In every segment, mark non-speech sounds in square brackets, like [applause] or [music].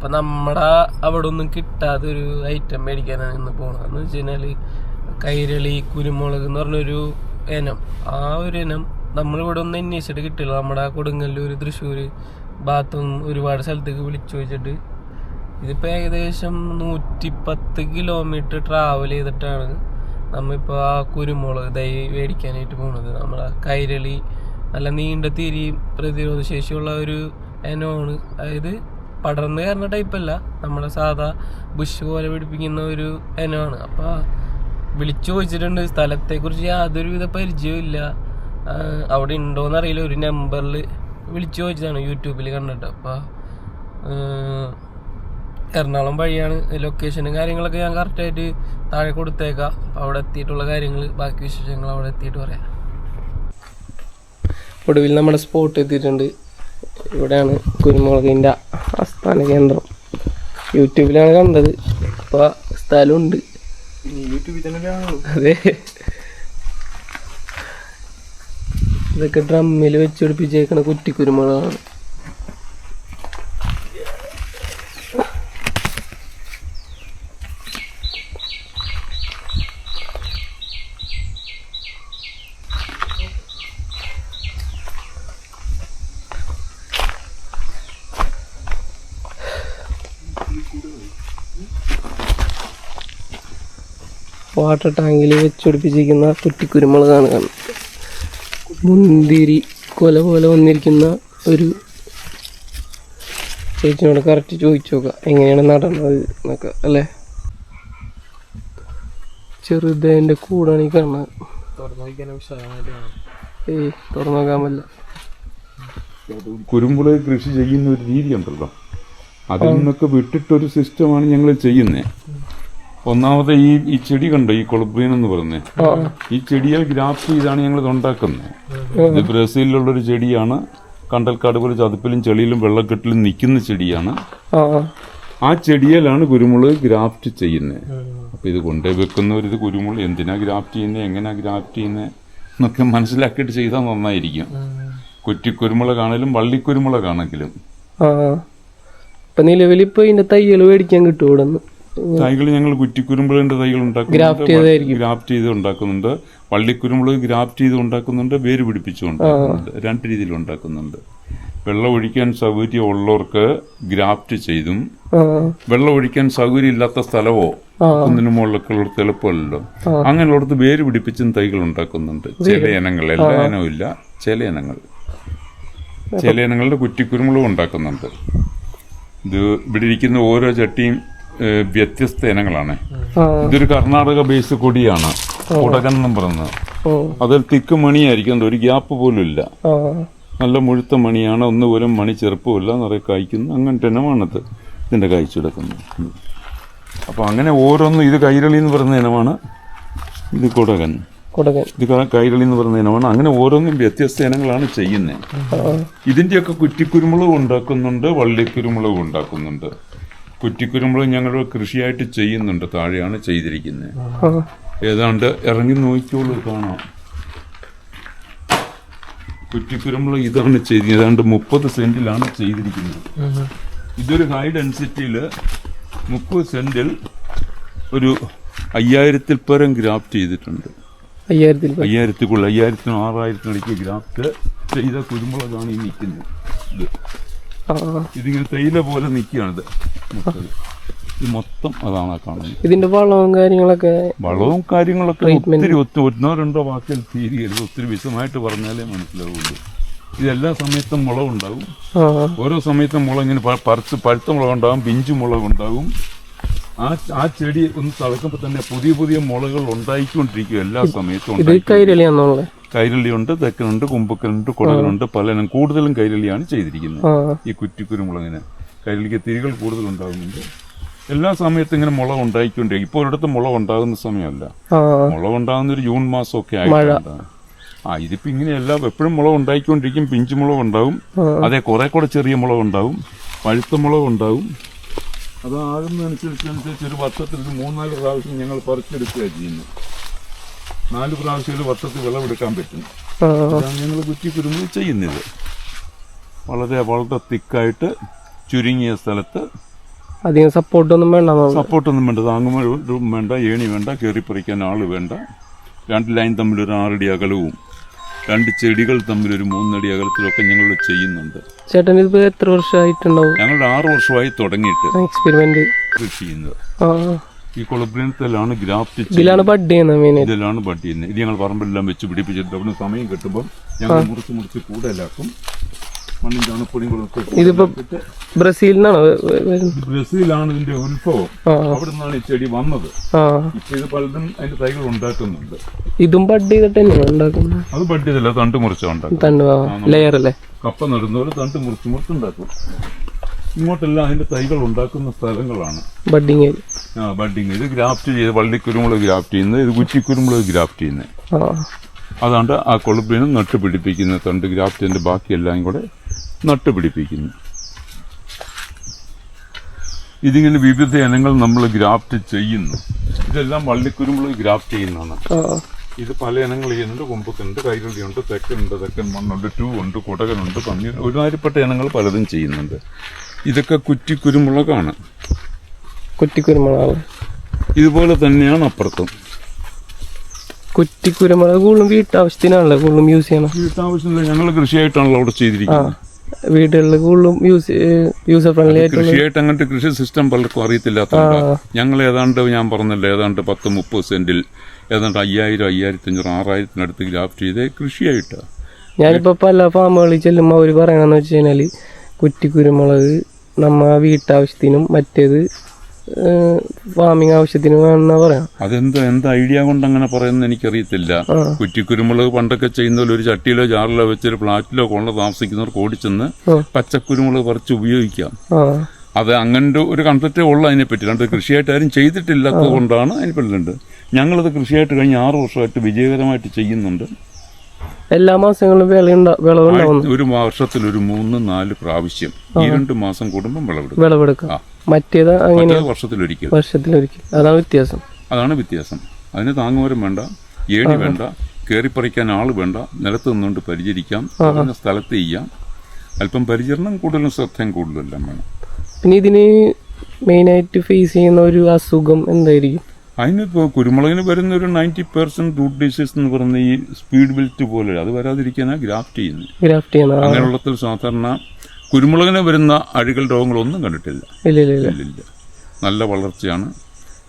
അപ്പൊ നമ്മുടെ അവിടെ ഒന്നും കിട്ടാതെ ഒരു ഐറ്റം മേടിക്കാനാണ് ഇന്ന് പോണത് എന്ന് വെച്ച് കഴിഞ്ഞാൽ കൈരളി കുരുമുളക് എന്ന് പറഞ്ഞൊരു ഇനം. ആ ഒരു ഇനം നമ്മളിവിടെ ഒന്നും അന്വേഷിച്ചിട്ട് കിട്ടില്ല. നമ്മുടെ കൊടുങ്ങല്ലൂർ തൃശ്ശൂർ ഭാഗത്തും ഒരുപാട് സ്ഥലത്തേക്ക് വിളിച്ചു ചോദിച്ചിട്ട്. ഇതിപ്പോ ഏകദേശം നൂറ്റിപ്പത്ത് കിലോമീറ്റർ ട്രാവൽ ചെയ്തിട്ടാണ് നമ്മിപ്പോ ആ കുരുമുളക് തൈ മേടിക്കാനായിട്ട് പോണത്. നമ്മുടെ കൈരളി നല്ല നീണ്ട തിരി പ്രതിരോധ ശേഷിയുള്ള ഒരു ഇനമാണ്. അതായത് പടർന്ന് കയറുന്ന ടൈപ്പല്ല നമ്മളെ സാധാ ബുഷ് പോലെ പിടിപ്പിക്കുന്ന ഒരു ഇനമാണ്. അപ്പൊ വിളിച്ചു ചോദിച്ചിട്ടുണ്ട് സ്ഥലത്തെ കുറിച്ച് യാതൊരുവിധ പരിചയവും ഇല്ല. അവിടെ ഉണ്ടോന്ന് അറിയില്ല. ഒരു നമ്പറിൽ വിളിച്ചു ചോദിച്ചതാണ് യൂട്യൂബിൽ കണ്ടിട്ട്. അപ്പൊ എറണാകുളം വഴിയാണ് ലൊക്കേഷനും കാര്യങ്ങളൊക്കെ ഞാൻ കറക്റ്റായിട്ട് താഴെ കൊടുത്തേക്കാം. അപ്പോൾ അവിടെ എത്തിയിട്ടുള്ള കാര്യങ്ങൾ ബാക്കി വിശേഷങ്ങൾ അവിടെ എത്തിയിട്ട് പറയാം. ഒടുവിൽ നമ്മുടെ സ്പോട്ട് എത്തിയിട്ടുണ്ട്. ഇവിടെയാണ് കുരുമുളകിന്റെ ആസ്ഥാന കേന്ദ്രം. യൂട്യൂബിലാണ് കണ്ടത്. അപ്പോൾ സ്ഥലമുണ്ട്. അതെ. ഇതൊക്കെ ഡ്രമ്മിൽ വെച്ച് പിടിപ്പിച്ചേക്കണ കുറ്റി കുരുമുളകാണ് വാട്ടർ ടാങ്കിൽ വെച്ച് പിടിപ്പിച്ചിരിക്കുന്ന കുറ്റിക്കുരുമുളകാണ് കാണുന്നത്. മുന്തിരി കൊല പോലെ വന്നിരിക്കുന്ന ഒരു ചേച്ചിനോട് കറക്റ്റ് ചോദിച്ചു നോക്കാം. എങ്ങനെയാണ് നടന്നത് എന്നൊക്കെ അല്ലേ? ചെറുതേന്റെ കൂടാണ് ഈ കാണുന്നത്. ഏയ് തുറന്നു നോക്കാൻ പറ്റില്ല കുരുമുളക് കൃഷി ചെയ്യുന്ന ഒരു രീതി ഉണ്ടല്ലോ അതിൽ നിന്നൊക്കെ വിട്ടിട്ടൊരു സിസ്റ്റമാണ് ഞങ്ങൾ ചെയ്യുന്നത് ഒന്നാമത്തെ ഈ ഈ ചെടി കണ്ടോ? ഈ കൊളുബീൻ എന്ന് പറഞ്ഞേ ഈ ചെടിയെ ഗ്രാഫ് ചെയ്താണ് ഞങ്ങൾ ഉണ്ടാക്കുന്നത്. ഇത് ബ്രസീലിലുള്ള ഒരു ചെടിയാണ്. കണ്ടൽക്കാട് പോലെ ചതുപ്പിലും ചെളിയിലും വെള്ളക്കെട്ടിലും നിൽക്കുന്ന ചെടിയാണ്. ആ. ചെടിയിലാണ് കുരുമുളക് ഗ്രാഫ്റ്റ് ചെയ്യുന്നത് അപ്പൊ ഇത് കൊണ്ടേ വെക്കുന്നവർ ഇത് കുരുമുളക് എന്തിനാ ഗ്രാഫ്റ്റ് ചെയ്യുന്നത് എങ്ങനെയാ ഗ്രാഫ്റ്റ് ചെയ്യുന്നത് എന്നൊക്കെ മനസ്സിലാക്കിയിട്ട് ചെയ്താൽ നന്നായിരിക്കും. കുറ്റിക്കുരുമുളകാണെങ്കിലും വള്ളിക്കുരുമുളകാണെങ്കിലും. ഇപ്പൊ നിലവിൽ ഇപ്പൊ ഇതിന്റെ തയ്യൽ മേടിക്കാൻ കിട്ടും ഇവിടെ നിന്ന് തൈകൾ ഞങ്ങൾ കുറ്റിക്കുരുമുളകിന്റെ തൈകൾ ഉണ്ടാക്കുന്നുണ്ട്. ഗ്രാഫ്റ്റ് ചെയ്ത് ഉണ്ടാക്കുന്നുണ്ട്. വള്ളിക്കുരുമ്പൾ ഗ്രാഫ്റ്റ് ചെയ്ത് ഉണ്ടാക്കുന്നുണ്ട് വേര് പിടിപ്പിച്ചു ഉണ്ടാക്കുന്നുണ്ട്. രണ്ട് രീതിയിൽ ഉണ്ടാക്കുന്നുണ്ട്. വെള്ളം ഒഴിക്കാൻ സൗകര്യം ഉള്ളവർക്ക് ഗ്രാഫ്റ്റ് ചെയ്തും വെള്ളം ഒഴിക്കാൻ സൗകര്യം ഇല്ലാത്ത സ്ഥലമോ. കുന്നിന് മുകളിലൊക്കെ ഉള്ളടത്ത് എളുപ്പമല്ലല്ലോ. അങ്ങനെയുള്ളടത്ത് വേര് പിടിപ്പിച്ചും തൈകൾ ഉണ്ടാക്കുന്നുണ്ട്. ചില ഇനങ്ങൾ എല്ലാ ഇനവും ഇല്ല ചില ഇനങ്ങൾ. ചില ഇനങ്ങളുടെ കുറ്റിക്കുരുമുളകും ഉണ്ടാക്കുന്നുണ്ട്. ഇത് ഇവിടെ ഇരിക്കുന്ന ഓരോ ചട്ടിയും വ്യത്യസ്ത ഇനങ്ങളാണ്. ഇതൊരു കർണാടക ബേസ് കൊടിയാണ്. കുടകൻ എന്നും പറയുന്നത്. അതിൽ തിക്ക് മണിയായിരിക്കും. ഒരു ഗ്യാപ്പ് പോലും ഇല്ല. നല്ല മുഴുത്ത മണിയാണ്. ഒന്ന് പോലും മണി ചെറുപ്പമില്ല നിറയെ കായ്ക്കുന്നു. അങ്ങനത്തെ ഇനമാണത് ഇതിന്റെ കായ്ച്ചു കിടക്കുന്നത് അപ്പൊ അങ്ങനെ ഓരോന്നും ഇത് കൈരളി എന്ന് പറയുന്ന ഇനമാണ്. ഇത് കുടകൻ. ഇത് കൈരളി എന്ന് പറയുന്ന ഇനമാണ്. അങ്ങനെ ഓരോന്നും വ്യത്യസ്ത ഇനങ്ങളാണ് ചെയ്യുന്നത്. ഇതിന്റെയൊക്കെ ഇതിന്റെയൊക്കെ കുറ്റിക്കുരുമുളക് ഉണ്ടാക്കുന്നുണ്ട്. വള്ളിക്കുരുമുളക് ഉണ്ടാക്കുന്നുണ്ട്. കുറ്റിക്കുരുമുളക് ഞങ്ങൾ കൃഷിയായിട്ട് ചെയ്യുന്നുണ്ട് താഴെയാണ് ചെയ്തിരിക്കുന്നത്. ഏതാണ്ട് ഇറങ്ങി നോക്കിയോളൂ കാണാം. കുറ്റിക്കുരുമുളക് ഇതാണ് ചെയ്ത് ഏതാണ്ട് മുപ്പത് സെന്റിലാണ് ചെയ്തിരിക്കുന്നത്. ഇതൊരു ഹൈ ഡെൻസിറ്റിയിൽ മുപ്പത് സെന്റിൽ ഒരു അയ്യായിരത്തിൽ പരം ഗ്രാഫ്റ്റ് ചെയ്തിട്ടുണ്ട്. അയ്യായിരത്തിൽ അയ്യായിരത്തിക്കുള്ള അയ്യായിരത്തിനും ആറായിരത്തിനിടയ്ക്ക് ഗ്രാഫ്റ്റ് ചെയ്ത കുരുമുളകാണ് ഈ നിൽക്കുന്നത്. ഇത്. ഇതിങ്ങനെ തേയില പോലെ നിൽക്കുകയാണിത്. മൊത്തം ഇത് മൊത്തം അതാണ് കാണുന്നത്. ഇതിന്റെ വളവും കാര്യങ്ങളൊക്കെ വളവും കാര്യങ്ങളൊക്കെ. ഒത്തിരി ഒന്നോ രണ്ടോ വാക്കിൽ തീരുകയരുത് ഒത്തിരി വിശദമായിട്ട് പറഞ്ഞാലേ മനസ്സിലാവുള്ളൂ. ഇതെല്ലാ സമയത്തും മുളകുണ്ടാവും ഓരോ സമയത്തും മുളക് ഇങ്ങനെ പറിച്ച് പഴുത്ത മുളകുണ്ടാവും പിഞ്ചു മുളകുണ്ടാവും ആ ആ ചെടി ഒന്ന് തളക്കുമ്പോൾ തന്നെ പുതിയ പുതിയ മുളകൾ ഉണ്ടായിക്കൊണ്ടിരിക്കും എല്ലാ സമയത്തും കൈരളിയുണ്ട് തെക്കനുണ്ട് കുമ്പക്കനുണ്ട് കുടകനുണ്ട് പലനും കൂടുതലും കൈരളിയാണ് ചെയ്തിരിക്കുന്നത്. ഈ കുറ്റിക്കുരുമുളകിന് കൈരളിക്ക് തിരികൾ കൂടുതൽ ഉണ്ടാകുന്നുണ്ട്. എല്ലാ സമയത്തും ഇങ്ങനെ മുളക് ഉണ്ടായിക്കൊണ്ടിരിക്കും ഇപ്പോൾ ഒരിടത്ത് മുളക് ഉണ്ടാകുന്ന സമയമല്ല. ആ. മുളക് ഉണ്ടാകുന്ന ഒരു ജൂൺ മാസം ഒക്കെ ആയിട്ടുണ്ട് ആ ഇതിപ്പോ ഇങ്ങനെയല്ല എപ്പോഴും മുളക് ഉണ്ടായിക്കൊണ്ടിരിക്കും പിഞ്ചു മുളക് ഉണ്ടാവും. അതെ കുറെ കൂടെ ചെറിയ മുളക് ഉണ്ടാവും പഴുത്ത മുളക് ഉണ്ടാവും അതാകുന്നതനുസരിച്ച് ഒരു വർഷത്തിൽ മൂന്നാൽ പ്രാവശ്യം ഞങ്ങൾ പറിച്ചെടുക്കുകയാണ് ചെയ്യുന്നത്. നാല് പ്രാവശ്യം ഒരു വർഷത്തിൽ വിളവെടുക്കാൻ പറ്റും. അതാണ് ഞങ്ങൾ കുറ്റി കുരുമ്പ് ചെയ്യുന്നത്. വളരെ വളരെ തിക്കായിട്ട് ചുരുങ്ങിയ സ്ഥലത്ത് അധികം സപ്പോർട്ടൊന്നും വേണ്ട സപ്പോർട്ടൊന്നും വേണ്ട താങ്ങും വേണ്ട ഏണി വേണ്ട കയറിപ്പറിക്കാൻ ആൾ വേണ്ട. രണ്ട് ലൈൻ തമ്മിൽ ഒരു ആറടി അകലവും രണ്ട് ചെടികൾ തമ്മിൽ ഒരു മൂന്നടി അകലത്തിലൊക്കെ ഞങ്ങൾ ചെയ്യുന്നുണ്ട്. ചേട്ടൻ ഇത് എത്ര വർഷമായിട്ടുണ്ടാവും? ഞങ്ങൾ ആറ് വർഷമായി തുടങ്ങിയിട്ട് എക്സ്പെരിമെന്റ്. കൃഷി ചെയ്യുന്നത്. ഈ കൊളബ്രീനത്തിലാണ് ഗ്രാഫ്റ്റ് ഇതിലാണ് ബഡ് ചെയ്യുന്നത് മെയിൻ ഇതിലാണ് ബഡ് ചെയ്യുന്നത്. ഇത് ഞങ്ങൾ പറമ്പെല്ലാം വെച്ച് പിടിപ്പിച്ചിട്ട് അവിടെ സമയം കിട്ടുമ്പോൾ ഞങ്ങൾ മുറിച്ച് മുറിച്ച് കൂടുതലാക്കും മണ്ണും ചാണപ്പൊടിയും കൂടെ ഇട്ട് ഇതിപ്പോ ബ്രസീലിൽ വരുന്നത്? ബ്രസീലാണ് ഇതിന്റെ ഉത്ഭവം. അവിടെ നിന്നാണ് ഈ ചെടി വന്നത്. ഇപ്പൊ ഇത് പലതും അതിന്റെ തൈകൾ ഉണ്ടാക്കുന്നുണ്ട്. ഇതും ബഡ് ചെയ്തിട്ട് തന്നെയാണ് ഉണ്ടാക്കുന്നത്? അത് ബഡ് ചെയ്തില്ല തണ്ട് മുറിച്ച ഉണ്ടാക്കും തണ്ട് ലെയർ അല്ലേ? കപ്പ നടുന്നവര് തണ്ട് മുറിച്ച് മുറിച്ചുണ്ടാക്കും ഇങ്ങോട്ടെല്ലാം അതിന്റെ തൈകൾ ഉണ്ടാക്കുന്ന സ്ഥലങ്ങളാണ്. ബഡിങ്. ആ ബഡിങ്. ഇത് ഗ്രാഫ്റ്റ് ചെയ്ത് വള്ളിക്കുരുമുളക് ഗ്രാഫ്റ്റ് ചെയ്യുന്നത് ഇത് കുറ്റിക്കുരുമുളക് ഗ്രാഫ്റ്റ് ചെയ്യുന്നത് അതാണ്ട് ആ കൊളുപ്പിനും നട്ട് പിടിപ്പിക്കുന്ന തണ്ട് ഗ്രാഫ്റ്റിന്റെ ബാക്കിയെല്ലാം കൂടെ നട്ട് പിടിപ്പിക്കുന്നു. ഇതിങ്ങനെ വിവിധ ഇനങ്ങൾ നമ്മൾ ഗ്രാഫ്റ്റ് ചെയ്യുന്നു. ഇതെല്ലാം വള്ളിക്കുരുമുളക് ഗ്രാഫ്റ്റ് ചെയ്യുന്നതാണ്. ഇത് പല ഇനങ്ങൾ ചെയ്യുന്നുണ്ട്. കൊമ്പക്കുണ്ട് കൈരളിയുണ്ട് തെക്കുണ്ട് തെക്കൻ മണ്ണുണ്ട് ടൂ ഉണ്ട് കുടകനുണ്ട് പന്നി ഒരുമാതിരിപ്പെട്ട ഇനങ്ങൾ പലതും ചെയ്യുന്നുണ്ട്. ഇതൊക്കെ കുറ്റി കുരുമുളകാണ് കുറ്റി കുരുമുളകാണ് ഇതുപോലെ തന്നെയാണ് അപ്പുറത്തും. കുറ്റി കുരുമുളക് കൂടുതലും വീട്ടാവശ്യത്തിനാണല്ലോ കൂടുതലും യൂസ് ചെയ്യണം വീട്ടാവശ്യമില്ല ഞങ്ങൾ കൃഷിയായിട്ടാണല്ലോ അവിടെ ചെയ്തിരിക്കുന്നത്. വീടുകളിൽ കൂടുതലും യൂസ് യൂസർ ഫ്രണ്ട്ലി ആയിട്ട് കൃഷിയായിട്ട് അങ്ങനത്തെ കൃഷി സിസ്റ്റം പലർക്കും അറിയത്തില്ലാത്ത ഞങ്ങൾ ഏതാണ്ട് ഞാൻ പറഞ്ഞല്ലോ ഏതാണ്ട് പത്ത് മുപ്പത് സെന്റിൽ ഏതാണ്ട് അയ്യായിരം അയ്യായിരത്തി അഞ്ഞൂറ് ആറായിരത്തിനടുത്ത് ഗ്രാഫ്റ്റ് ചെയ്തേ കൃഷിയായിട്ടാ. ഞാനിപ്പോ പല ഫാമുകളിൽ ചെല്ലുമ്പോൾ അവർ പറയണെന്ന് വെച്ച് കഴിഞ്ഞാൽ കുറ്റിക്കുരുമുളക് നമ്മ വീട്ടാവശ്യത്തിനും മറ്റേത് ഫാമിങ് ആവശ്യത്തിനും വേണമെന്നാ പറയാം. അതെന്ത് എന്ത് ഐഡിയ കൊണ്ട് അങ്ങനെ പറയുന്നത് എനിക്കറിയത്തില്ല കുറ്റിക്കുരുമുളക് പണ്ടൊക്കെ ചെയ്യുന്ന പോലെ ഒരു ചട്ടിയിലോ ജാറിലോ വെച്ചൊരു ഫ്ലാറ്റിലോ കൊണ്ട് താമസിക്കുന്നവർക്ക് ഓടിച്ചെന്ന്. പച്ചക്കുരുമുളക് പറിച്ച് ഉപയോഗിക്കാം. അത് അങ്ങനെ ഒരു കൺസെപ്റ്റേ ഉള്ളൂ അതിനെപ്പറ്റി. രണ്ട് കൃഷിയായിട്ട് ആരും ചെയ്തിട്ടില്ലാത്തത് കൊണ്ടാണ് അതിന് പറ്റുന്നുണ്ട് ഞങ്ങളത് കൃഷിയായിട്ട് കഴിഞ്ഞ ആറ് വർഷമായിട്ട് വിജയകരമായിട്ട് ചെയ്യുന്നുണ്ട്. എല്ലാ വിളയുണ്ടാ വിളവുണ്ടാവുന്നു. ഒരു വർഷത്തിൽ ഒരു മൂന്ന് നാല് പ്രാവശ്യം ഈ രണ്ട് മാസം കൂടുമ്പോൾ വിളവെടുക്കും. വിളവെടുക്കാം. മറ്റേത് അങ്ങനെ വർഷത്തിലൊരിക്കൽ. വർഷത്തിലൊരിക്കൽ. അതാണ് വ്യത്യാസം. അതാണ് വ്യത്യാസം. അതിന് താങ്ങുമരം വേണ്ട ഏണി വേണ്ട കയറിപ്പറിക്കാൻ ആൾ വേണ്ട നിലത്ത് നിന്നുകൊണ്ട് പരിചരിക്കാം കുറഞ്ഞ സ്ഥലത്ത് ചെയ്യാം. അല്പം പരിചരണം കൂടുതലും ശ്രദ്ധയും കൂടുതലെല്ലാം വേണം. പിന്നെ ഇതിന് മെയിനായിട്ട് ഫേസ് ചെയ്യുന്ന ഒരു അസുഖം എന്തായിരിക്കും? അതിനിപ്പോൾ കുരുമുളകിന് വരുന്ന ഒരു നയന്റി പെർസെന്റ് റൂട്ട് ഡിസീസ് എന്ന് പറയുന്ന ഈ സ്പീഡ് ബിൽറ്റ് പോലെ അത് വരാതിരിക്കാനാണ് ഗ്രാഫ്റ്റ് ചെയ്യുന്നത്. ഗ്രാഫ്റ്റ് ചെയ്യുന്നത് അങ്ങനെയുള്ളത്തിൽ സാധാരണ കുരുമുളകിന് വരുന്ന അഴുകൽ രോഗങ്ങളൊന്നും കണ്ടിട്ടില്ല. ഇല്ല ഇല്ല ഇല്ല. ഇല്ലില്ല നല്ല വളർച്ചയാണ്.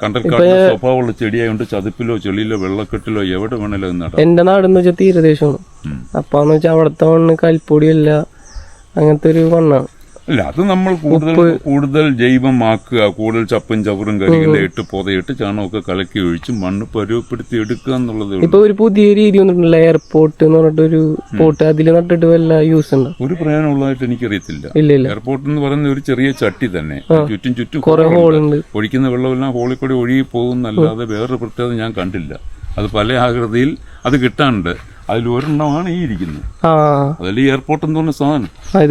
കണ്ടൽക്കാടിന്റെ സ്വഭാവമുള്ള ചെടിയായതുകൊണ്ട് ചതുപ്പിലോ ചെളിയിലോ വെള്ളക്കെട്ടിലോ എവിടെ വേണേലും നടാം. എന്റെ നാടെന്ന് വെച്ചാൽ തീരദേശമാണ്. അപ്പാന്ന് വെച്ചാൽ അവിടുത്തെ മണ്ണ് കൽപ്പൊടിയല്ല. അങ്ങനത്തെ ഒരു മണ്ണാണ്. അല്ല അത് നമ്മൾ കൂടുതൽ കൂടുതൽ ജൈവമാക്കുക കൂടുതൽ ചപ്പും ചവറും കരികളെ ഇട്ട് പുതയിട്ട് ചാണകമൊക്കെ കലക്കി ഒഴിച്ച് മണ്ണ് പരുവപ്പെടുത്തി എടുക്കുക എന്നുള്ളത് ഇപ്പൊ ഒരു പുതിയ രീതി വന്നിട്ടുണ്ടല്ലോ എയർപോർട്ട് എന്ന് പറഞ്ഞിട്ടൊരു പോട്ട് അതിൽ നട്ടിട്ട് വല്ല യൂസ് ഉണ്ടോ? ഒരു പ്രയോജനമുള്ളതായിട്ട് എനിക്കറിയത്തില്ല. എയർപോർട്ട് എന്ന് പറയുന്ന ഒരു ചെറിയ ചട്ടി തന്നെ. ചുറ്റും ചുറ്റും കുറെ ഹോളുണ്ട്. ഹോളുണ്ട് ഒഴിക്കുന്ന വെള്ളമെല്ലാം ഹോളിൽ കൂടി ഒഴുകി പോകുന്നല്ലാതെ വേറൊരു പ്രത്യേകത ഞാൻ കണ്ടില്ല. അത് പല ആകൃതിയിൽ അത് കിട്ടാനുണ്ട്. അതിൽ ഒരെണ്ണമാണ് ഈ ഇരിക്കുന്നത്. അതിൽ എയർപോർട്ട് എന്ന് പറഞ്ഞ സാധനം. ആ,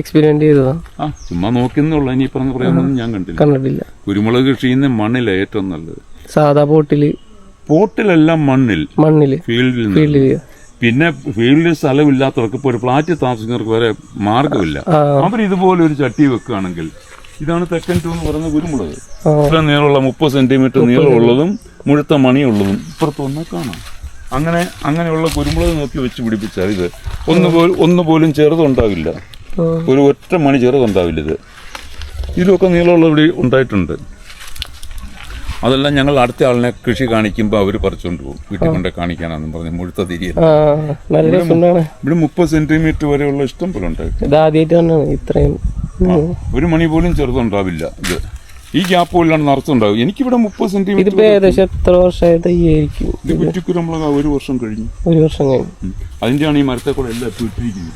എക്സ്പീരിയൻസ് ചെയ്തതാ. ആ ചുമ്മാ നോക്കിയെന്നുള്ളൂ ഇനി പറഞ്ഞ പറയാനൊന്നും ഞാൻ കണ്ടില്ല. കണ്ടിട്ടില്ല. കുരുമുളക് കൃഷി ചെയ്യുന്ന മണ്ണില ഏറ്റവും നല്ലത്. സാധാ പോട്ടിൽ പോട്ടിലെല്ലാം മണ്ണിൽ. മണ്ണിൽ. ഫീൽഡിൽ ഫീൽഡിൽ പിന്നെ ഫീൽഡിൽ സ്ഥലമില്ലാത്തവർക്ക് ഇപ്പോൾ ഒരു ഫ്ലാറ്റിൽ താമസിക്കുന്നവർക്ക് വരെ മാർഗമില്ല അവർ ഇതുപോലെ ഒരു ചട്ടി വെക്കുകയാണെങ്കിൽ ഇതാണ് തെക്കൻ ടൂ എന്ന് പറയുന്ന കുരുമുളക്. ഇത്ര നീളമുള്ള മുപ്പത് സെന്റിമീറ്റർ നീളമുള്ളതും മുഴുത്ത മണിയുള്ളതും ഇപ്പുറത്തൊന്നെ കാണാം. അങ്ങനെ അങ്ങനെയുള്ള കുരുമുളക് നോക്കി വെച്ച് പിടിപ്പിച്ചാൽ ഇത് ഒന്ന് പോലും ഒന്ന് പോലും ചെറുതുണ്ടാവില്ല. ഒരു ഒറ്റ മണി ചെറുതുണ്ടാവില്ല ഇത്. ഇതിലൊക്കെ നീളമുള്ള ഇവിടെ ഉണ്ടായിട്ടുണ്ട്. അതെല്ലാം ഞങ്ങൾ അടുത്ത ആളിനെ കൃഷി കാണിക്കുമ്പോൾ അവർ പറിച്ചുകൊണ്ട് പോകും. വീട്ടിൽ കൊണ്ട് കാണിക്കാനാണെന്ന് പറഞ്ഞ് മുഴുത്ത രസമുണ്ടാണ്. ഇവിടെ മുപ്പത് സെന്റിമീറ്റർ വരെയുള്ള ഇഷ്ടം പോലെ ഉണ്ട്. ഇത് ആദ്യമായിട്ട് തന്നെയാണ് ഇത്രയും. ഒരു മണി പോലും ചെറുതുണ്ടാവില്ല ഇത്. ഈ ഗ്യാപ്പ് പോലാണ് നിറച്ചുണ്ടാവും എനിക്കിവിടെ മുപ്പത് സെന്റിമീറ്റർ ഇതിപ്പോ ഏകദേശം എത്ര വർഷമായി തയ്യായിരിക്കും ഇത് കുറ്റിക്കുരുമുളക് ഒരു വർഷം കഴിഞ്ഞു. ഒരു വർഷം കഴിഞ്ഞു. അതിന്റെയാണ് ഈ മരത്തെ കൂടെ എല്ലാം ഇട്ടിരിക്കുന്നത്.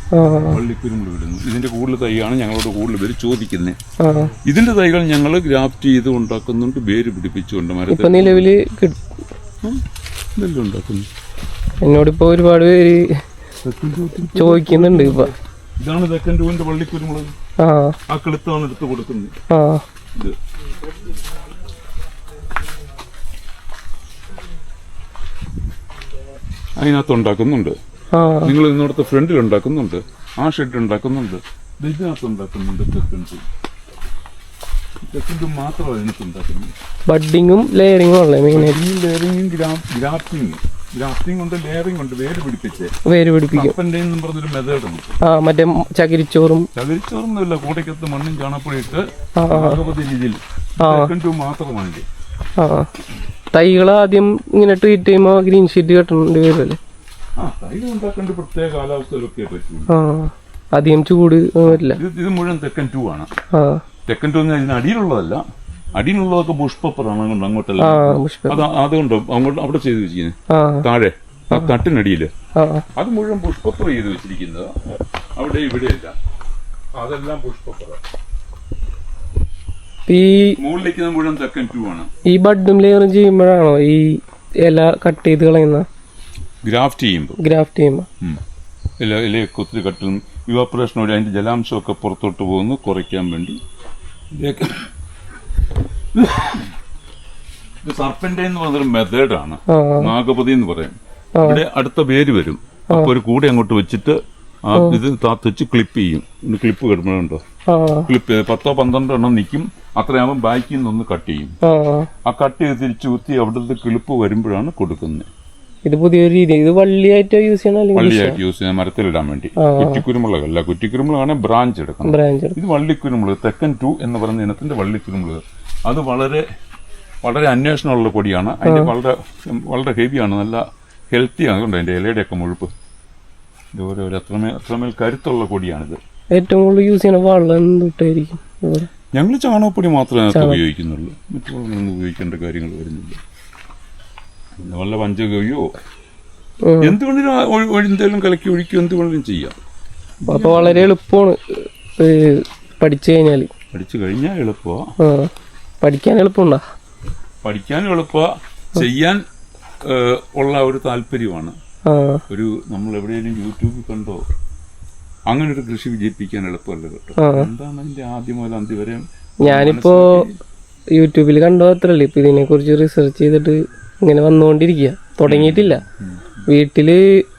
വള്ളിക്കുരുമുളക് വിടുന്നു ഇതിന്റെ കൂടുതൽ തൈയാണ് ഞങ്ങളോട് കൂടുതൽ പേര് ചോദിക്കുന്നത് ഇതിന്റെ തൈകൾ ഞങ്ങൾ ഗ്രാഫ്റ്റ് ചെയ്ത് ഉണ്ടാക്കുന്നുണ്ട് വേര് പിടിപ്പിച്ചുകൊണ്ട് മരത്തെ. ഇതെല്ലാം ഉണ്ടാക്കുന്നു. എന്നോടിപ്പോ ഒരുപാട് പേര് ചോദിക്കുന്നുണ്ട് ഇപ്പൊ. ഇതാണ് തെക്കൻ ടൂവിന്റെ വള്ളിക്കുരുമുളക്. ആ. ആ കെളുത്താണ് എടുത്ത് കൊടുക്കുന്നത്. ആ. ഇത്. അതിനകത്ത് ഉണ്ടാക്കുന്നുണ്ട് നിങ്ങൾ ഇന്നോടത്തെ ഫ്രണ്ടിൽ ഉണ്ടാക്കുന്നുണ്ട് ആ ഷെഡ് ഉണ്ടാക്കുന്നുണ്ട്. ഇത് ഇതിനകത്ത് ഉണ്ടാക്കുന്നുണ്ട് തെക്കൻ ടു മാത്രമാണ് ഇതിനകത്ത് ഉണ്ടാക്കുന്നത് ബഡിങ്ങും ലെയറിങ്ങും ഉള്ളത് ലെയറിങ്ങും ഗ്രാഫ്റ്റിംഗ്. ഗ്രാഫ്റ്റിംഗ് ലെയറിംഗ് കൊണ്ട് വേര് പിടിപ്പിച്ച് വേര് പിടിപ്പിക്കും. പറഞ്ഞൊരു മെത്തേഡ് ഉണ്ട്. ആ മറ്റേ ചകിരിച്ചോറും. ചകിരിച്ചോറൊന്നുമില്ല കൂടയ്ക്കത്ത് മണ്ണും ചാണപ്പൊടി ഇട്ട് രീതിയിൽ മാത്രമാണ് തൈകൾ ആദ്യം ഇങ്ങനെ ട്രീറ്റ് ചെയ്യുമ്പോൾ ഗ്രീൻ ഷീറ്റ് കെട്ടേണ്ടി വരുമല്ലേ പ്രത്യേക കാലാവസ്ഥയിലൊക്കെ അധികം ചൂട് വരില്ല. ഇത് മുഴുവൻ തെക്കൻ ടു ആണ്. തെക്കൻ ടൂ എന്ന് അടിയിലുള്ളതല്ല. അടിയിലുള്ളതൊക്കെ പുഷ്പപ്പറാണ് അങ്ങോട്ട് അങ്ങോട്ടല്ല? അത് അതുകൊണ്ട് അങ്ങോട്ട് അവിടെ ചെയ്ത് വെച്ചിരിക്കുന്നത്. താഴെ ആ തട്ടിനടിയിൽ. അത് മുഴുവൻ ബുഷ് പേപ്പർ ചെയ്ത് വെച്ചിരിക്കുന്നത് അവിടെ ഇവിടെയല്ല. അതെല്ലാം ബുഷ് പേപ്പർ ഈ മുകളിലേക്ക് മുഴുവൻ തെക്കൻ ടു ആണ്. ഈ ബഡും ലെയർ ചെയ്യുമ്പോഴാണോ ഈ ഇല കട്ട് ചെയ്ത് കളയുന്ന ഗ്രാഫ്റ്റ് ചെയ്യുമ്പോൾ ഗ്രാഫ്റ്റ് ചെയ്യുമ്പോൾ ഇല ഇലയൊക്കെ ഒത്തിരി കട്ടിലും ഇവാപ്പറേഷൻ വഴി അതിന്റെ ജലാംശമൊക്കെ പുറത്തോട്ട് പോകുന്നു കുറയ്ക്കാൻ വേണ്ടി. ഇതൊക്കെ ഇത് സർപ്പന്റെ എന്ന് പറഞ്ഞൊരു മെത്തേഡാണ്. നാഗപതി എന്ന് പറയും. ഇവിടെ അടുത്ത പേര് വരും. അപ്പൊ ഒരു കൂടെ അങ്ങോട്ട് വെച്ചിട്ട് ആ ഇത് താത്ത് വെച്ച് ക്ലിപ്പ് ചെയ്യും. ക്ലിപ്പ് കിടക്കുന്നുണ്ടോ ആ. ക്ലിപ്പ് പത്തോ പന്ത്രണ്ടോ എണ്ണം നിൽക്കും അത്രയാകുമ്പോൾ ബാക്കിൽ നിന്നൊന്ന് കട്ട് ചെയ്യും. ആ. ആ കട്ട് ചെയ്ത് തിരിച്ചു കുത്തി അവിടുത്തെ ക്ലിപ്പ് വരുമ്പോഴാണ് കൊടുക്കുന്നത്. ഇത് പുതിയൊരു രീതി. ഇത് വള്ളിയായിട്ടോ യൂസ് ചെയ്യണം വള്ളിയായിട്ട് യൂസ് ചെയ്യാൻ മരത്തിലിടാൻ വേണ്ടി. കുറ്റിക്കുരുമുളകല്ല കുറ്റിക്കുരുമുളകാണ് ബ്രാഞ്ച് എടുക്കണം ബ്രാഞ്ച് ഇത് വള്ളിക്കുരുമുളക് തെക്കൻ ടു എന്ന് പറയുന്ന ഇനത്തിന്റെ വള്ളിക്കുരുമുളക്. അത് വളരെ വളരെ അന്വേഷണമുള്ള പൊടിയാണ്. അതിന്റെ വളരെ വളരെ ഹെവിയാണ് നല്ല ഹെൽത്തിയാണ് അതുകൊണ്ട് അതിന്റെ ഇലയുടെ ഒക്കെ മുഴുപ്പ്. ഇതുപോലെ ഒരു അത്രമേൽ അത്രമേൽ കരുത്തുള്ള പൊടിയാണിത്. ഏറ്റവും കൂടുതൽ യൂസ് ചെയ്യണ വള്ളം എന്തൊട്ടായിരിക്കും? ഇവിടെ ഞങ്ങൾ ചാണകപ്പൊടി മാത്രമേ ഉപയോഗിക്കുന്നുള്ളൂ. മറ്റു വളങ്ങളൊന്നും ഉപയോഗിക്കേണ്ട കാര്യങ്ങൾ വരുന്നില്ല. വല്ല പഞ്ചഗവ്യോ. ഉം. എന്ത് വേണേലും ആ ഒഴി- ഒഴി- എന്തെങ്കിലും കലക്കി ഒഴിക്കും എന്ത് വേണേലും ചെയ്യാം. അപ്പൊ വളരെ എളുപ്പമാണ് പഠിച്ചു കഴിഞ്ഞാൽ പഠിച്ചു കഴിഞ്ഞാൽ എളുപ്പമാണ് പഠിക്കാൻ എളുപ്പമുണ്ടോ? പഠിക്കാൻ എളുപ്പമാണ് ചെയ്യാൻ ഉള്ള ഒരു താല്പര്യമാണ്. ഒരു നമ്മൾ എവിടെയെങ്കിലും യൂട്യൂബിൽ കണ്ടോ അങ്ങനെ ഒരു കൃഷി വിജയിപ്പിക്കാൻ എളുപ്പമല്ല കേട്ടോ. എന്താണ് അതിന്റെ ആദ്യം മുതൽ അന്തി വരെ ഞാനിപ്പോ യൂട്യൂബിൽ കണ്ടോ അത്രല്ലേ ഇപ്പൊ ഇതിനെ കുറിച്ച് റിസർച്ച് ചെയ്തിട്ട് ഇങ്ങനെ വന്നുകൊണ്ടിരിക്കുക തുടങ്ങിയിട്ടില്ല. വീട്ടിൽ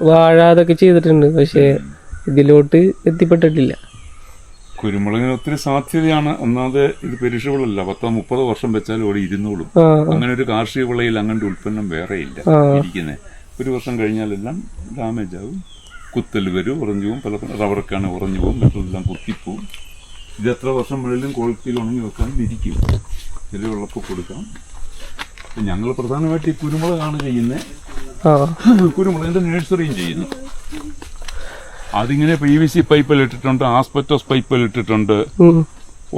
വാഴ അതൊക്കെ ചെയ്തിട്ടുണ്ട്. പക്ഷേ ഇതിലോട്ട് എത്തിപ്പെട്ടിട്ടില്ല. കുരുമുളകിന് ഒത്തിരി സാധ്യതയാണ്. ഒന്നാമത് ഇത് പെരിഷബിൾ അല്ല പത്തോ മുപ്പതോ വർഷം വെച്ചാൽ ഓടി ഇരുന്നോളും. അങ്ങനെ ഒരു കാർഷിക വിളയിൽ അങ്ങനത്തെ ഉൽപ്പന്നം വേറെ ഇല്ല ഇരിക്കുന്നത് ഒരു വർഷം കഴിഞ്ഞാലെല്ലാം ഡാമേജ് ആവും. കുത്തൽ വരും ഉറഞ്ഞു പോവും. പല റബ്ബറൊക്കെയാണ് ഉറഞ്ഞു പോകും മറ്റെല്ലാം കുത്തിപ്പോവും. ഇത് എത്ര വർഷം മുകളിലും ക്വാളിറ്റിയിൽ ഉണങ്ങി വെക്കാൻ ഇരിക്കും. ചില ഉള്ളപ്പോൾ കൊടുക്കാം ഞങ്ങൾ പ്രധാനമായിട്ട് ഈ കുരുമുളകാണ് ചെയ്യുന്നത് കുരുമുളകിന്റെ നഴ്സറിയും ചെയ്യുന്നു. അതിങ്ങനെ പി വി സി പൈപ്പിൽ ഇട്ടിട്ടുണ്ട് ആസ്പെറ്റോസ് പൈപ്പിൽ ഇട്ടിട്ടുണ്ട്.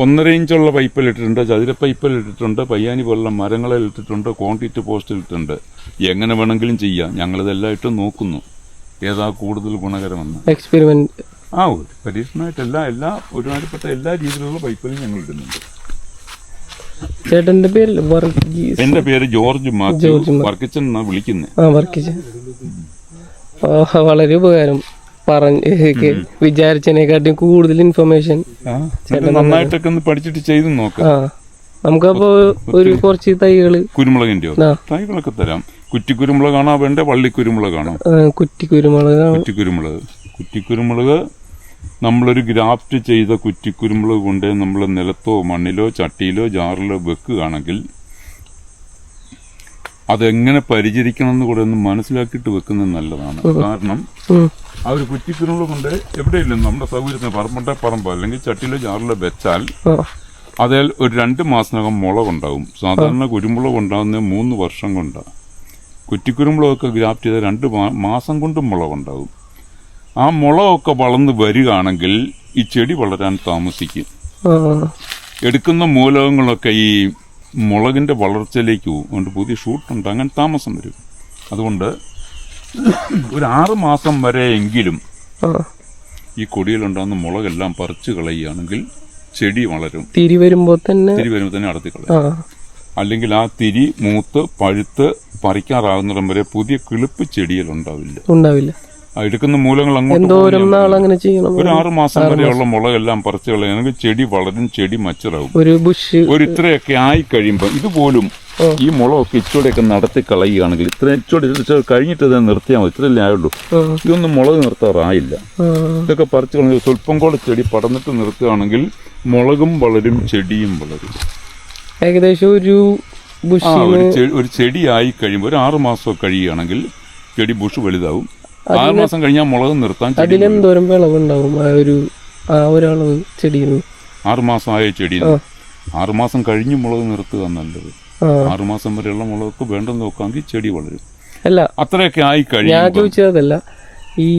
ഒന്നര ഇഞ്ചുള്ള പൈപ്പിൽ ഇട്ടിട്ടുണ്ട് ചതുര പൈപ്പിൽ ഇട്ടിട്ടുണ്ട് പയ്യാനി പോലുള്ള മരങ്ങളിൽ ഇട്ടിട്ടുണ്ട് കോൺക്രീറ്റ് പോസ്റ്റിൽ ഇട്ടിട്ടുണ്ട്. എങ്ങനെ വേണമെങ്കിലും ചെയ്യാം. ഞങ്ങളിതെല്ലാം ഇട്ട് നോക്കുന്നു. ഏതാ കൂടുതൽ ഗുണകരമെന്ന്. എക്സ്പെരിമെന്റ് ആ പരീക്ഷണമായിട്ട് എല്ലാ എല്ലാ ഒരുമാതിരിപ്പെട്ട എല്ലാ രീതിയിലുള്ള പൈപ്പിലും ഞങ്ങൾ ഇടുന്നുണ്ട് ചേട്ടന്റെ പേര് എന്റെ പേര് ജോർജ് മാത്യു. വർക്കിച്ചൻ എന്നാ വിളിക്കുന്നത് ആ വളരെ ഉപകാരം പറഞ്ഞ് വിചാരിച്ചതിനെക്കാട്ടിയും കൂടുതൽ ഇൻഫർമേഷൻ നന്നായിട്ടൊക്കെ ഒന്ന് പഠിച്ചിട്ട് ചെയ്ത് നോക്കാം. നമുക്കപ്പോ ഒരു കുറച്ച് തൈകൾ. കുരുമുളകിന്റെ. തൈകളൊക്കെ തരാം. കുറ്റിക്കുരുമുളകാണോ വേണ്ട? വള്ളിക്കുരുമുളകാണോ? ആ, കുറ്റി കുരുമുളക് കുറ്റിക്കുരുമുളക്. കുറ്റിക്കുരുമുളക് നമ്മളൊരു ഗ്രാഫ്റ്റ് ചെയ്ത കുറ്റിക്കുരുമുളക് കൊണ്ട് നമ്മൾ നിലത്തോ മണ്ണിലോ ചട്ടിയിലോ ജാറിലോ വെക്കുകയാണെങ്കിൽ അതെങ്ങനെ പരിചരിക്കണം എന്ന് കൂടെ ഒന്ന് മനസ്സിലാക്കിയിട്ട് വെക്കുന്നത് നല്ലതാണ്. കാരണം ആ ഒരു കുറ്റിക്കുരുമുളക് കൊണ്ട് എവിടെയില്ല നമ്മുടെ സൗകര്യത്തിന് പറമ്പുണ്ട പറമ്പോ അല്ലെങ്കിൽ ചട്ടിയിലോ ജാറിലോ വെച്ചാൽ അതിൽ ഒരു രണ്ട് മാസത്തിനകം മുളകുണ്ടാവും സാധാരണ കുരുമുളക് ഉണ്ടാകുന്നത് മൂന്ന് വർഷം കൊണ്ടാണ് കുറ്റിക്കുരുമുളകൊക്കെ ഗ്രാഫ്റ്റ് ചെയ്ത രണ്ട് മാസം കൊണ്ടും മുളകുണ്ടാവും ആ മുളകൊക്കെ വളർന്ന് വരികയാണെങ്കിൽ ഈ ചെടി വളരാൻ താമസിക്കും. എടുക്കുന്ന മൂലകങ്ങളൊക്കെ ഈ മുളകിന്റെ വളർച്ചയിലേക്ക് പോകും അതുകൊണ്ട് പുതിയ അങ്ങനെ താമസം വരും. അതുകൊണ്ട് ഒരു ആറ് മാസം വരെ എങ്കിലും ഈ കൊടിയിലുണ്ടാകുന്ന മുളകെല്ലാം പറിച്ചു കളയുകയാണെങ്കിൽ ചെടി വളരും. തിരി വരുമ്പോ തന്നെ തിരി വരുമ്പോൾ തന്നെ അടത്തി കളയും. അല്ലെങ്കിൽ ആ തിരി മൂത്ത് പഴുത്ത് പറിക്കാറാകുന്നിടം വരെ പുതിയ കിളിപ്പ് ചെടിയിൽ ഉണ്ടാവില്ല. ഉണ്ടാവില്ല. എടുക്കുന്ന മൂലങ്ങൾ അങ്ങോട്ട് നാൾ അങ്ങനെ ചെയ്യണം. ഒരു ആറ് മാസം വരെയുള്ള മുളകെല്ലാം പറിച്ചു കളയാണ് ചെടി വളരും ചെടി മച്ചറാവും. ഒരു ബുഷ് ഒരു ഇത്രയൊക്കെ ആയി കഴിയുമ്പോൾ ഇതുപോലും ഈ മുളകൊക്കെ ഇച്ചോടെയൊക്കെ നടത്തി കളയുകയാണെങ്കിൽ ഇത്ര ഇച്ചോടെ കഴിഞ്ഞിട്ട് ഇത് നിർത്തിയാൽ മതി. ഇത്രയല്ലേ ആയുള്ളൂ. ഇതൊന്നും മുളക് നിർത്താറായില്ല. ഇതൊക്കെ പറിച്ചു കളഞ്ഞ് സ്വല്പം കൂടെ ചെടി പടന്നിട്ട് നിർത്തുകയാണെങ്കിൽ മുളകും വളരും ചെടിയും വളരും. ഏകദേശം ഒരു ബുഷിന് ഒരു ചെടി ഒരു ചെടിയായി കഴിയുമ്പോൾ ഒരു ആറ് മാസം കഴിയുകയാണെങ്കിൽ ചെടി ബുഷ് വലുതാവും. ആറ് മാസം കഴിഞ്ഞാൽ മുളക് നിർത്താൻ ചെടി അതിലെന്തോരം വിളവുണ്ടാവും. ആ ഒരു ആ ഒരളവ് ചെടിയിൽ ആറ് മാസമായ ചെടി ആറ് മാസം കഴിഞ്ഞ് മുളക് നിർത്തുക നല്ലത്. ആറുമാസം ആറ് മാസം വരെയുള്ള മുളക് വേണ്ടെന്ന് നോക്കാമെങ്കിൽ ചെടി വളരും. അല്ല അത്രയൊക്കെ ആയി കഴിഞ്ഞു ഞാൻ ചോദിച്ചതല്ല ഈ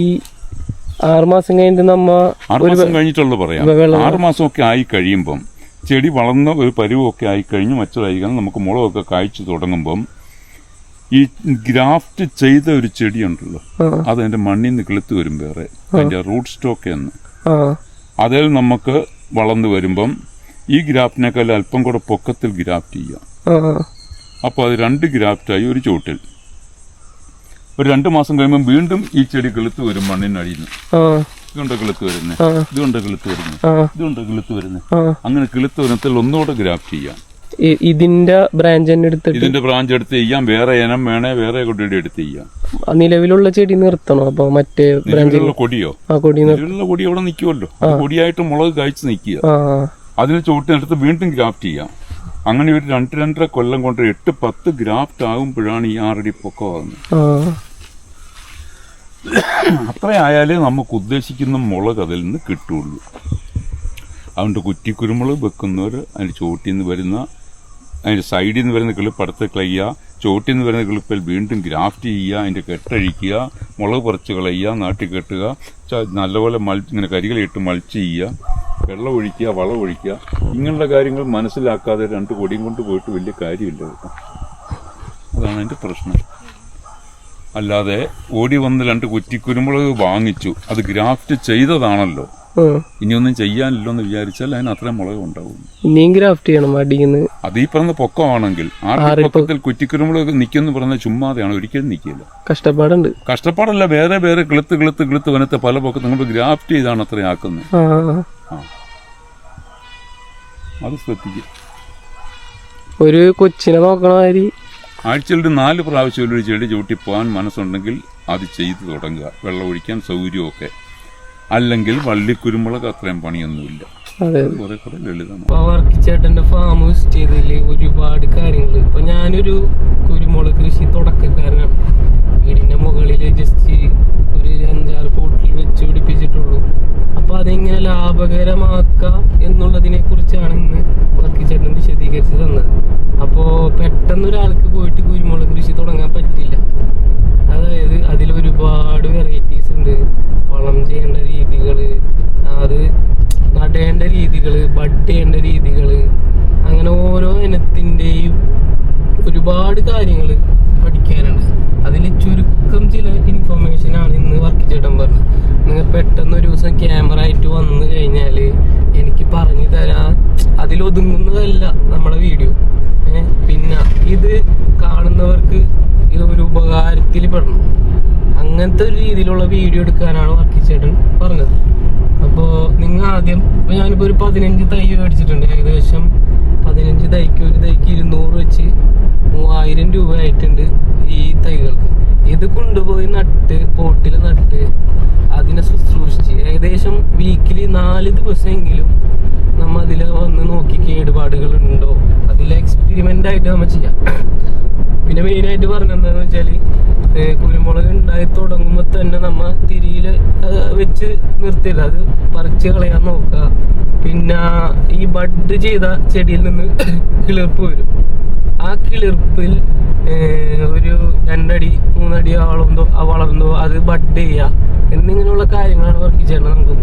ആറ് മാസം കഴിഞ്ഞിട്ട് നമ്മ ആറ് മാസം കഴിഞ്ഞിട്ടുള്ളത് പറയാം. ആറുമാസം ഒക്കെ ആയി കഴിയുമ്പം ചെടി വളർന്ന ഒരു പരുവമൊക്കെ ആയി കഴിഞ്ഞ് കഴിഞ്ഞാൽ നമുക്ക് മുളകൊക്കെ കായ്ച്ചു തുടങ്ങുമ്പം ഈ ഗ്രാഫ്റ്റ് ചെയ്ത ഒരു ചെടിയുണ്ടല്ലോ. അത് അതിന്റെ മണ്ണിൽ നിന്ന് കിളുത്ത് വരും വേറെ. അതിന്റെ റൂട്ട് സ്റ്റോക്ക് എന്ന് അതിൽ നമുക്ക് വളർന്നു വരുമ്പം ഈ ഗ്രാഫ്റ്റിനേക്കാൾ അല്പം കൂടെ പൊക്കത്തിൽ ഗ്രാഫ്റ്റ് ചെയ്യാം. അപ്പോൾ അത് രണ്ട് ഗ്രാഫ്റ്റായി ഒരു ചോട്ടിൽ ഒരു രണ്ട് മാസം കഴിയുമ്പോൾ വീണ്ടും ഈ ചെടി കിളുത്ത് വരും മണ്ണിനടിയിൽ നിന്ന്. ഇതുകൊണ്ട് കിളുത്ത് വരുന്നത് ഇതുകൊണ്ട് കിളുത്ത് വരുന്നത് ഇതുകൊണ്ട് കിളുത്ത് വരുന്നത് അങ്ങനെ കിളുത്ത് വരുന്നതിൽ ഒന്നുകൂടെ ഗ്രാഫ്റ്റ് ചെയ്യാം. ഇതിന്റെ ബ്രാഞ്ച് തന്നെ എടുത്തിട്ട് ഇതിന്റെ ബ്രാഞ്ച് എടുത്ത് ചെയ്യാം. വേറെ ഇനം വേണേ വേറെ കൊടിയുടെ എടുത്ത് ചെയ്യാം. നിലവിലുള്ള ചെടി നിർത്തണോ? അപ്പൊ മറ്റേ ബ്രാഞ്ച് കൊടിയോ? ആ കൊടി നിലവിലുള്ള കൊടി അവിടെ നിൽക്കുമല്ലോ കൊടിയായിട്ട് മുളക് കഴിച്ച് നിൽക്കുക അതിന് ചോട്ടിനടുത്ത് വീണ്ടും ഗ്രാഫ്റ്റ് ചെയ്യാം. അങ്ങനെ ഒരു രണ്ട് രണ്ടര കൊല്ലം കൊണ്ട് എട്ട് പത്ത് ഗ്രാഫ്റ്റ് ആകുമ്പോഴാണ് ഈ ആറടി പൊക്കമാകുന്നത് അത്രയായാലേ നമുക്ക് ഉദ്ദേശിക്കുന്ന മുളക് അതിൽ നിന്ന് കിട്ടുള്ളൂ. അതുകൊണ്ട് കുറ്റിക്കുരുമുളക് വെക്കുന്നവർ അതിന് ചോട്ടിൽ നിന്ന് വരുന്ന അതിന്റെ സൈഡിൽ നിന്ന് വരുന്ന കിളിപ്പ് അടുത്ത് കളയുക ചോട്ടിൽ നിന്ന് വരുന്ന കിളിപ്പിൽ വീണ്ടും ഗ്രാഫ്റ്റ് ചെയ്യുക അതിന്റെ കെട്ടഴിക്കുക മുളക് പറിച്ച് കളയുക നാട്ടി കെട്ടുക നല്ലപോലെ മൾ ഇങ്ങനെ കരികളിട്ട് മൾച്ച് ചെയ്യുക വെള്ളം ഒഴിക്കുക വളം ഒഴിക്കുക. ഇങ്ങനെയുള്ള കാര്യങ്ങൾ മനസ്സിലാക്കാതെ രണ്ട് കൊടിയും കൊണ്ട് പോയിട്ട് വലിയ കാര്യമില്ല അതാണ് അതിന്റെ പ്രശ്നം. അല്ലാതെ ഓടി വന്ന് രണ്ട് കുറ്റി കുരുമുളക് വാങ്ങിച്ചു. അത് ഗ്രാഫ്റ്റ് ചെയ്തതാണല്ലോ. ഇനിയൊന്നും ചെയ്യാനില്ലോ എന്ന് വിചാരിച്ചാൽ അതിന് അത്രയും മുളക് ഉണ്ടാവും. ഇനിയും ഗ്രാഫ്റ്റ് ചെയ്യണം അടിയിന്ന്. അത് ഈ പറഞ്ഞ പൊക്കമാണെങ്കിൽ ആ പൊക്കത്തിൽ കുറ്റിക്കുരുമുളക് നിൽക്കുമെന്ന് പറഞ്ഞ ചുമ്മാതെയാണ് ഒരിക്കലും നിൽക്കില്ല. കഷ്ടപ്പാടുണ്ട്. കഷ്ടപ്പാടല്ല വേറെ വേറെ കിളുത്ത് കിളുത്ത് കിളുത്ത് വനത്തെ പല പൊക്കത്ത് നമ്മൾ ഗ്രാഫ്റ്റ് ചെയ്താണ് അത്രയും ആക്കുന്നത്. അത് ശ്രദ്ധിക്കുക. ഒരു കൊച്ചിനെ നോക്കണ മാതിരി. ആഴ്ചയിൽ ഒരു നാല് പ്രാവശ്യം ഒരു ചെടി ചൂട്ടി പോകാൻ മനസ്സുണ്ടെങ്കിൽ അത് ചെയ്തു തുടങ്ങുക. വെള്ളം ഒഴിക്കാൻ സൗകര്യമൊക്കെ. അല്ലെങ്കിൽ വള്ളിക്കുരുമുളക് അത്രയും പണിയൊന്നുമില്ല. ചേട്ടന്റെ ഫാം വിസിറ്റ് ചെയ്തതിൽ ഒരുപാട് കാര്യങ്ങൾ ഇപ്പൊ ഞാനൊരു കുരുമുളക് കൃഷി തുടക്കക്കാരനാണ്. വീടിന്റെ മുകളിൽ ജസ്റ്റ് ഒരു അഞ്ചാറ് പോട്ടിൽ വെച്ച് പിടിപ്പിച്ചിട്ടുള്ളൂ. അപ്പൊ അതെങ്ങനെ ലാഭകരമാക്കാം എന്നുള്ളതിനെ കുറിച്ചാണ് ഇന്ന് വർക്കിച്ചേട്ടൻ വിശദീകരിച്ച് തന്നത്. അപ്പോ പെട്ടെന്ന് ഒരാൾക്ക് പോയിട്ട് കുരുമുളക് കൃഷി തുടങ്ങാൻ പറ്റില്ല. അതായത് അതിൽ ഒരുപാട് വെറൈറ്റീസ് ഉണ്ട് വളം ചെയ്യേണ്ട രീതികൾ അത് നടേണ്ട രീതികൾ ബഡ് ചെയ്യേണ്ട രീതികൾ അങ്ങനെ ഓരോ ഇനത്തിന്റെയും ഒരുപാട് കാര്യങ്ങൾ പഠിക്കാനുണ്ട്. അതിൽ ചുരുക്കം ചില ഇൻഫർമേഷൻ ആണ് ഇന്ന് വർക്ക് ചേട്ടൻ പറഞ്ഞത്. നിങ്ങൾ പെട്ടെന്ന് ഒരു ദിവസം ക്യാമറ ആയിട്ട് വന്നു കഴിഞ്ഞാൽ എനിക്ക് പറഞ്ഞു തരാൻ അതിലൊതുങ്ങുന്നതല്ല നമ്മുടെ വീഡിയോ പിന്നെ ഇത് കാണുന്നവർക്ക് ഇത് ഒരു ഉപകാരത്തിൽ പെടണം അങ്ങനത്തെ ഒരു രീതിയിലുള്ള വീഡിയോ എടുക്കാനാണ് വർക്കി ചേട്ടൻ പറഞ്ഞത്. അപ്പോൾ നിങ്ങൾ ആദ്യം ഇപ്പോൾ ഞാനിപ്പോൾ ഒരു പതിനഞ്ച് തൈ മേടിച്ചിട്ടുണ്ട്. ഏകദേശം പതിനഞ്ച് തൈക്ക് ഒരു തൈക്ക് ഇരുന്നൂറ് വെച്ച് മൂവായിരം രൂപ ആയിട്ടുണ്ട് ഈ തൈകൾക്ക്. ഇത് കൊണ്ടുപോയി നട്ട് പോട്ടിൽ നട്ട് അതിനെ ശുശ്രൂഷിച്ച് ഏകദേശം വീക്കിലി നാല് ദിവസമെങ്കിലും നമ്മൾ അതിൽ വന്ന് നോക്കി കേടുപാടുകൾ ഉണ്ടോ? അതിൽ എക്സ്പെരിമെന്റ് ആയിട്ട് നമ്മൾ ചെയ്യാം. പിന്നെ മെയിനായിട്ട് പറഞ്ഞെന്താന്ന് വെച്ചാൽ കുരുമുളക് ഉണ്ടായി തുടങ്ങുമ്പോ തന്നെ നമ്മ തിരിയിൽ വെച്ച് നിർത്തില്ല അത് പറിച്ച് കളയാൻ നോക്കുക. പിന്നെ ഈ ബഡ് ചെയ്ത ചെടിയിൽ നിന്ന് [coughs] കിളിർപ്പ് വരും. ആ കിളിർപ്പിൽ ഒരു രണ്ടടി മൂന്നടി വളർന്നോ വളർന്നോ അത് ബഡ് ചെയ്യുക. എന്നിങ്ങനെയുള്ള കാര്യങ്ങളാണ് വർക്ക് ചെയ്യണം നമുക്ക്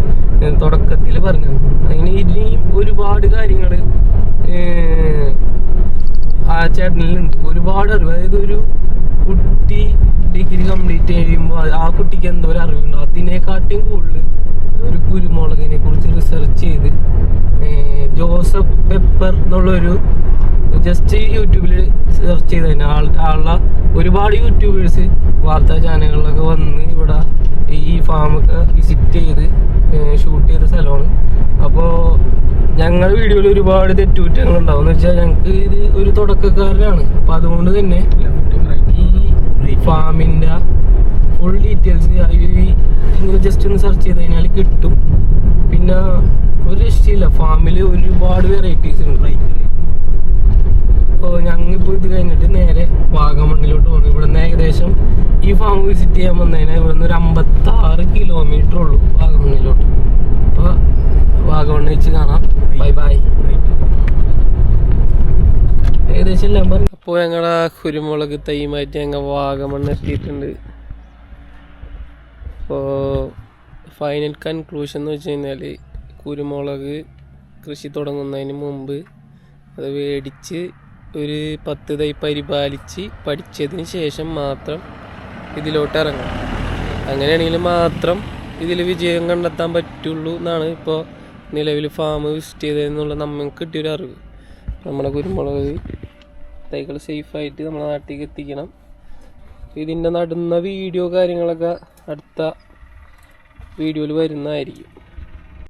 തുടക്കത്തിൽ പറഞ്ഞത്. അങ്ങനെ ഇനിയും ഒരുപാട് കാര്യങ്ങൾ ആ ചേട്ടനിലുണ്ട്. ഒരുപാട് അറിവ്. അതായത് ഒരു കുട്ടി ഡിഗ്രി കംപ്ലീറ്റ് ചെയ്യുമ്പോൾ ആ കുട്ടിക്ക് എന്തോ ഒരു അറിവുണ്ടോ. അതിനെക്കാട്ടിയും കൂടുതൽ ഒരു കുരുമുളകിനെ കുറിച്ച് റിസർച്ച് ചെയ്ത് ജോസഫ് പെപ്പർ എന്നുള്ളൊരു ജസ്റ്റ് യൂട്യൂബിൽ സെർച്ച് ചെയ്ത് തന്നെ ആൾ ആളുടെ ഒരുപാട് യൂട്യൂബേഴ്സ് വാർത്താ ചാനലുകളിലൊക്കെ വന്ന് ഇവിടെ ഈ ഫാമൊക്കെ വിസിറ്റ് ചെയ്ത് ഷൂട്ട് ചെയ്ത സ്ഥലമാണ്. ഞങ്ങളുടെ വീഡിയോയിൽ ഒരുപാട് തെറ്റുകുറ്റങ്ങൾ ഉണ്ടാവും എന്ന് വെച്ചാൽ ഞങ്ങൾക്ക് ഇത് ഒരു തുടക്കക്കാരനാണ്. അപ്പൊ അതുകൊണ്ട് തന്നെ ഈ ഫാമിന്റെ ഫുൾ ഡീറ്റെയിൽസ് ഇങ്ങനെ ജസ്റ്റ് ഒന്ന് സെർച്ച് ചെയ്ത് കഴിഞ്ഞാൽ കിട്ടും. പിന്നെ ഒരു രക്ഷയില്ല. ഫാമിൽ ഒരുപാട് വെറൈറ്റീസ് ഉണ്ട്. അപ്പോൾ ഞങ്ങളിപ്പോൾ ഇത് കഴിഞ്ഞിട്ട് നേരെ വാഗമണ്ണിലോട്ട് പോകുന്നു ഇവിടുന്ന് ഏകദേശം ഈ ഫാം വിസിറ്റ് ചെയ്യാൻ വന്നതിന് ഇവിടുന്ന് ഒരു അമ്പത്താറ് കിലോമീറ്റർ ഉള്ളൂ വാഗമണ്ണിലോട്ട്. അപ്പോൾ വാഗമണ്ണ് വെച്ച് കാണാം ബൈ ബൈ ഏകദേശം നമ്പർ അപ്പോൾ ഞങ്ങളെ കുരുമുളക് തൈ മാറ്റി ഞങ്ങൾ വാഗമണ്ണ് എത്തിയിട്ടുണ്ട്. അപ്പോൾ ഫൈനൽ കൺക്ലൂഷൻ എന്ന് വെച്ച് കഴിഞ്ഞാൽ കുരുമുളക് കൃഷി തുടങ്ങുന്നതിന് മുമ്പ് അത് മേടിച്ച് ഒരു പത്ത് തൈ പരിപാലിച്ച് പഠിച്ചതിന് ശേഷം മാത്രം ഇതിലോട്ട് ഇറങ്ങണം. അങ്ങനെയാണെങ്കിൽ മാത്രം ഇതിൽ വിജയം കണ്ടെത്താൻ പറ്റുള്ളൂ എന്നാണ് ഇപ്പോൾ നിലവിൽ ഫാം വിസിറ്റ് ചെയ്തതെന്നുള്ള നമുക്ക് കിട്ടിയൊരു അറിവ്. നമ്മുടെ കുരുമുളക് തൈകൾ സേഫായിട്ട് നമ്മുടെ നാട്ടിലേക്ക് എത്തിക്കണം. ഇതിന്റെ നടുന്ന വീഡിയോ കാര്യങ്ങളൊക്കെ അടുത്ത വീഡിയോയിൽ വരുന്നതായിരിക്കും.